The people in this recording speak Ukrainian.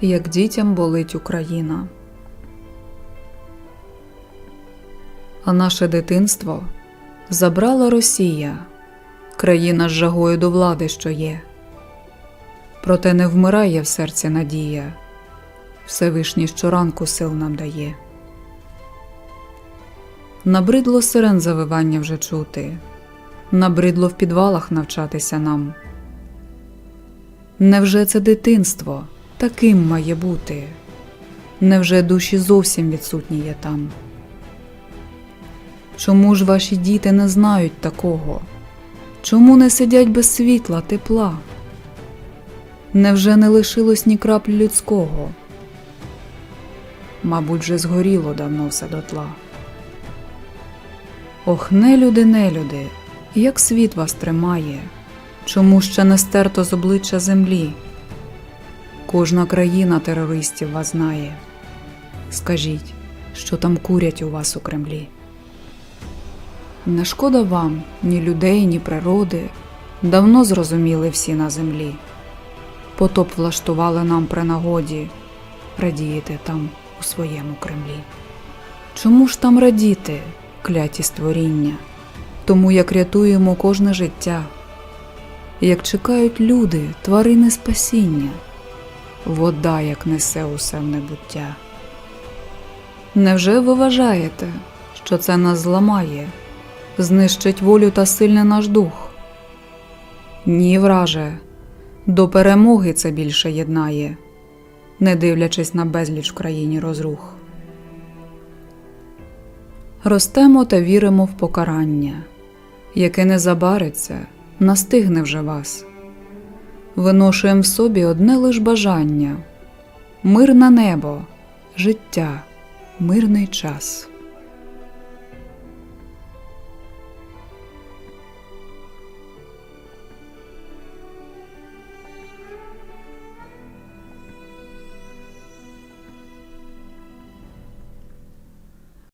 як дітям болить Україна. А наше дитинство забрала Росія, країна з жагою до влади, що є. Проте не вмирає в серці надія, Всевишній щоранку сил нам дає. Набридло сирен завивання вже чути, набридло в підвалах навчатися нам. Невже це дитинство таким має бути? Невже душі зовсім відсутні є там? Чому ж ваші діти не знають такого? Чому не сидять без світла, тепла? Невже не лишилось ні краплі людського? Мабуть, вже згоріло давно все дотла. Ох, нелюди, нелюди, як світ вас тримає, чому ще не стерто з обличчя землі? Кожна країна терористів вас знає. Скажіть, що там курять у вас у Кремлі? Не шкода вам ні людей, ні природи, давно зрозуміли всі на землі. Потоп влаштували нам при нагоді, радієте там у своєму Кремлі. Чому ж там радіти, кляті створіння, тому як рятуємо кожне життя, як чекають люди, тварини спасіння, вода, як несе усе в небуття. Невже ви вважаєте, що це нас зламає, знищить волю та сильний наш дух? Ні, враже, до перемоги це більше єднає, не дивлячись на безліч в країні розрух. Ростемо та віримо в покарання, яке не забариться, настигне вже вас. Виношуємо в собі одне лиш бажання мир на небо, життя, мирний час.